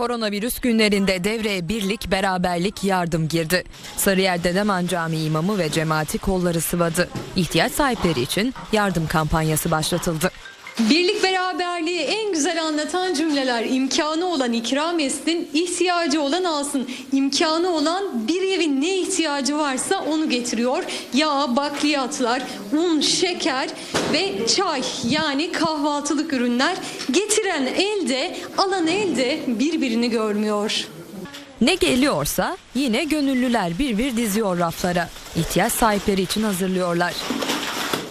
Koronavirüs günlerinde devreye birlik, beraberlik, yardım girdi. Sarıyer Dedeman Camii imamı ve cemaati kolları sıvadı. İhtiyaç sahipleri için yardım kampanyası başlatıldı. Birlik beraberliği en güzel anlatan cümleler. İmkanı olan ikram etsin, ihtiyacı olan alsın. İmkanı olan bir evin ne ihtiyacı varsa onu getiriyor. Yağ, bakliyatlar, un, şeker ve çay yani kahvaltılık ürünler. Getiren elde, alan elde birbirini görmüyor. Ne geliyorsa yine gönüllüler bir bir diziyor raflara. İhtiyaç sahipleri için hazırlıyorlar.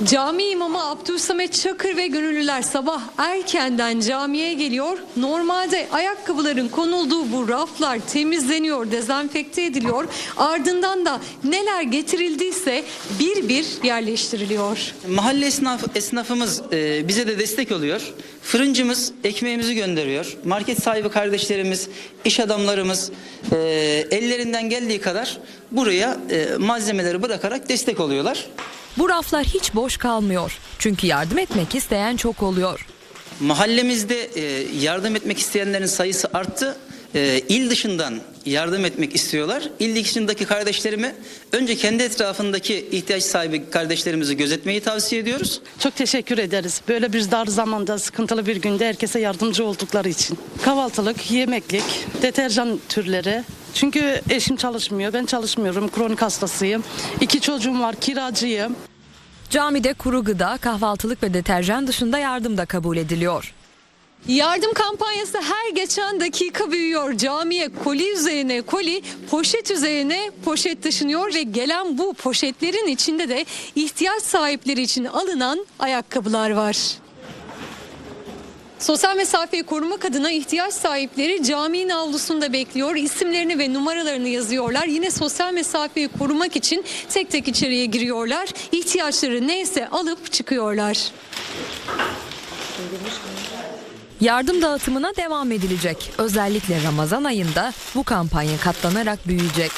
Cami imamı Abdülsamet Çakır ve gönüllüler sabah erkenden camiye geliyor. Normalde ayakkabıların konulduğu bu raflar temizleniyor, dezenfekte ediliyor. Ardından da neler getirildiyse bir bir yerleştiriliyor. Mahalle esnaf, esnafımız e, bize de destek oluyor. Fırıncımız ekmeğimizi gönderiyor. Market sahibi kardeşlerimiz, iş adamlarımız e, ellerinden geldiği kadar buraya e, malzemeleri bırakarak destek oluyorlar. Bu raflar hiç boş kalmıyor. Çünkü yardım etmek isteyen çok oluyor. Mahallemizde e, yardım etmek isteyenlerin sayısı arttı. E, il dışından yardım etmek istiyorlar. İl dışındaki kardeşlerime önce kendi etrafındaki ihtiyaç sahibi kardeşlerimizi gözetmeyi tavsiye ediyoruz. Çok teşekkür ederiz. Böyle bir dar zamanda, sıkıntılı bir günde herkese yardımcı oldukları için. Kahvaltılık, yemeklik, deterjan türleri. Çünkü eşim çalışmıyor, ben çalışmıyorum, kronik hastasıyım. İki çocuğum var, kiracıyım. Camide kuru gıda, kahvaltılık ve deterjan dışında yardım da kabul ediliyor. Yardım kampanyası her geçen dakika büyüyor. Camiye koli üzerine koli, poşet üzerine poşet taşınıyor ve gelen bu poşetlerin içinde de ihtiyaç sahipleri için alınan ayakkabılar var. Sosyal mesafeyi korumak adına ihtiyaç sahipleri caminin avlusunda bekliyor. İsimlerini ve numaralarını yazıyorlar. Yine sosyal mesafeyi korumak için tek tek içeriye giriyorlar. İhtiyaçları neyse alıp çıkıyorlar. Yardım dağıtımına devam edilecek. Özellikle Ramazan ayında bu kampanya katlanarak büyüyecek.